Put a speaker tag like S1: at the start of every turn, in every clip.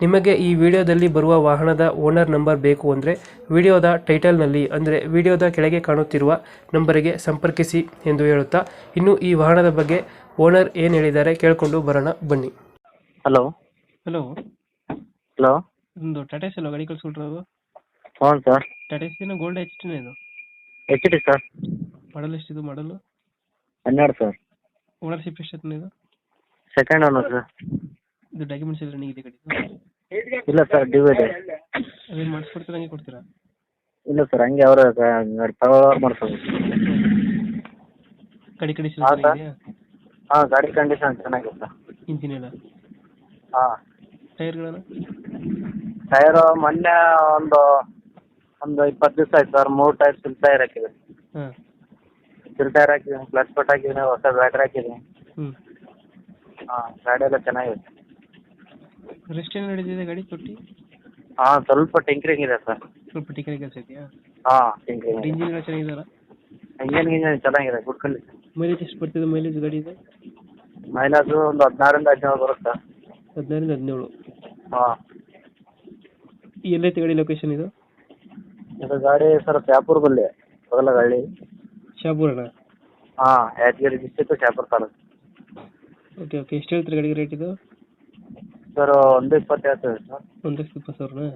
S1: ನಿಮಗೆ ಈ ವಿಡಿಯೋದಲ್ಲಿ ಬರುವ ವಾಹನದ ಓನರ್ ನಂಬರ್ ಬೇಕು ಅಂದರೆ ವಿಡಿಯೋದ ಟೈಟಲ್ನಲ್ಲಿ ಅಂದರೆ ವಿಡಿಯೋದ ಕೆಳಗೆ ಕಾಣುತ್ತಿರುವ ನಂಬರಿಗೆ ಸಂಪರ್ಕಿಸಿ ಎಂದು ಹೇಳುತ್ತಾ ಇನ್ನು ಈ ವಾಹನದ ಬಗ್ಗೆ ಓನರ್ ಏನು ಹೇಳಿದ್ದಾರೆ ಕೇಳಿಕೊಂಡು ಬರೋಣ ಬನ್ನಿ.
S2: ಹಲೋ.
S1: ಹಲೋ.
S2: ಹಲೋ.
S1: ಒಂದು ಟಾಟಾ ಸೆಲ್ ಗಾಡಿ ಕಳ್ಸ್ಕೊಟ್ರದು
S2: ಹ್ಞೂ ಸರ್.
S1: ಟಾಟಾ ಸಿನ ಗೋಲ್ಡ್ ಎಚ್ ಟಿನ ಇದು?
S2: H T sir.
S1: ಮಾಡಲ್ ಎಷ್ಟಿದು ಮಾಡಲು
S2: ಹನ್ನೆರಡು ಸರ್.
S1: ಓನರ್ಶಿಪ್ ಎಷ್ಟಿತ್ತು ಇದು?
S2: Second owner sir.
S1: ಇದು ಡಾಕ್ಯುಮೆಂಟ್ಸ್ ಎಲ್ಲ ಇದೆ ಗಾಡಿ
S2: ಇಲ್ಲ ಸರ್ ಡ್ಯೂ ಇದೆ.
S1: ಅದೇನು ಮಾಡಿಸ್ಕೊಡ್ತೀರ ಹಂಗೆ ಕೊಡ್ತೀರಾ?
S2: ಇಲ್ಲ ಸರ್ ಹಂಗೆ ಅವರ ತಗೊಳ್ಳೋರು ಮಾಡ್ಸೋದು
S1: ಕಡಿ ಕಡಿ
S2: ಹಾ, ಸರ್. ಹಾಂ ಗಾಡಿ ಕಂಡೀಷನ್ ಚೆನ್ನಾಗಿದೆ
S1: ಇಂಜಿನ್ ಎಲ್ಲ?
S2: ಹಾಂ.
S1: ಟೈರ್ಗಳನ್ನ?
S2: ಟೈರು ಮೊನ್ನೆ ಒಂದು ಒಂದು ಇಪ್ಪತ್ತು ದಿವಸ ಆಯ್ತು ಸರ್ ಮೂರು ಟೈರ್ ಸಿಲ್ ಟೈರ್ ಹಾಕಿದೆ.
S1: ಹಾಂ.
S2: ಸಿಲ್ ಟೈರ್ ಹಾಕಿದ್ದೀನಿ ಕ್ಲಚ್ ಪಟ್ ಹಾಕಿದ್ದೀನಿ ಹೊಸ ಬ್ಯಾಟ್ರಿ ಹಾಕಿದ್ದೀನಿ.
S1: ಹ್ಞೂ
S2: ಹಾಂ ಗಾಡಿ ಎಲ್ಲ ಚೆನ್ನಾಗಿದೆ.
S1: ರೆಸ್ಟ್ ಏನು ನಡೆದಿದೆ ಗಾಡಿ ತೊಟ್ಟಿ?
S2: ಹಾ ಸ್ವಲ್ಪ ಟಿಂಕ್ರಿಂಗ್ ಇದೆ ಸರ್.
S1: ಸ್ವಲ್ಪ ಟಿಕರಿ ಕೆಲಸ ಇದೆಯಾ?
S2: ಹಾ ಟಿಂಕ್ರಿಂಗ್
S1: ಇಂಜಿನ್ ಎಲ್ಲ ಚೆನ್ನಾಗಿದಾರ?
S2: ಇಂಜನ್ ಗಿಂಜನ್ ಚೆನ್ನಾಗಿದೆ ಗುಡ್ ಕಂಡೀಷನ್
S1: ಮೈಲೇಜ್ ಎಷ್ಟು ಬರ್ತಿದೆ ಮೈಲೇಜ್ ಗಾಡಿ ಇದೆ?
S2: ಮೈಲೇಜು ಒಂದು ಹದಿನಾರರಿಂದ ಹದಿನೇಳು ಬರುತ್ತೆ.
S1: ಹದಿನೈದರಿಂದ ಹದಿನೇಳು.
S2: ಹಾ.
S1: ಎಲ್ಲೈತೆ ಗಾಡಿ ಲೊಕೇಶನ್ ಇದು?
S2: ಇದು ಗಾಡಿ ಸರ್ ಶಾಪುರ್ ಬಲ್ಲಿ ಬಗಲ ಗಾಡಿ
S1: ಶಾಪುರಣ
S2: ಹಾ Yadgir district Shahapur taluk.
S1: Okay okay ಎಷ್ಟು ಹೇಳ್ತೀರಿ ಗಾಡಿಗೆ ರೇಟ್ ಇದು?
S2: ಸರ್ ಒಂದು ಇಪ್ಪತ್ತು ಹೇಳ್ತೇವೆ ಸರ್
S1: ಒಂದು ಲಕ್ಷದ ಇಪ್ಪತ್ತು ಸಾವಿರನಾ?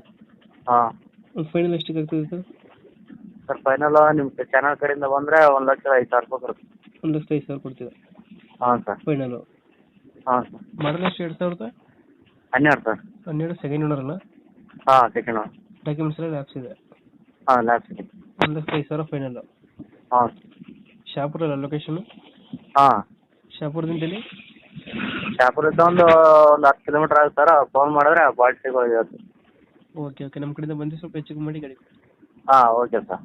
S2: ಹಾಂ.
S1: ಒಂದು ಫೈನಲ್ ಎಷ್ಟಿಗೆ ಆಗ್ತದೆ ಸರ್
S2: ಸರ್ ಫೈನಲ್ ನಿಮ್ಮ ಚಾನಲ್ ಕಡೆಯಿಂದ ಬಂದರೆ ಒಂದು ಲಕ್ಷದ ಐದು ಸಾವಿರ ರೂಪಾಯಿ ಬರುತ್ತೆ.
S1: ಒಂದು ಲಕ್ಷದ ಐದು ಸಾವಿರ ಕೊಡ್ತೀವಿ
S2: ಹಾಂ ಸರ್
S1: ಫೈನಲು
S2: ಹಾಂ ಸರ್
S1: ಮಾಡಲ್ ಎಷ್ಟು ಎರಡು ಸಾವಿರದ
S2: ಹನ್ನೆರಡು ಸರ್
S1: ಹನ್ನೆರಡು ಸೆಕೆಂಡ್ ಓನರ್ ಅಲ್ಲ?
S2: ಹಾಂ ಸೆಕೆಂಡ್
S1: ಡಾಕ್ಯುಮೆಂಟ್ಸ್ ಎಲ್ಲ ಲ್ಯಾಪ್ಸ್ ಇದೆ.
S2: ಹಾಂ ಲ್ಯಾಬ್ ಇದೆ.
S1: ಒಂದು ಲಕ್ಷದ ಐದು ಸಾವಿರ ಫೈನಲ್ಲು
S2: ಹಾಂ
S1: ಶಾಪುರಲ್ಲ ಲೊಕೇಶನು
S2: ಹಾಂ.
S1: ಶಾಪುರದಿಂದ ಇಲ್ಲಿ
S2: ಶಾಪುರದಿಂದ ಒಂದು ಒಂದು ಹತ್ತು ಕಿಲೋಮೀಟರ್ ಆಗುತ್ತೆ ಸರ್ ಫೋನ್ ಮಾಡಿದ್ರೆ ಬಾಲ್ಟಿಗಳು ಇರುತ್ತೆ
S1: ಓಕೆ ಓಕೆ ನಮ್ಮ ಕಡೆಯಿಂದ ಬಂದು ಸ್ವಲ್ಪ ಹೆಚ್ಚಿಗೆ ಮಾಡಿ ಗಾಡಿ
S2: ಹಾಂ ಓಕೆ ಸರ್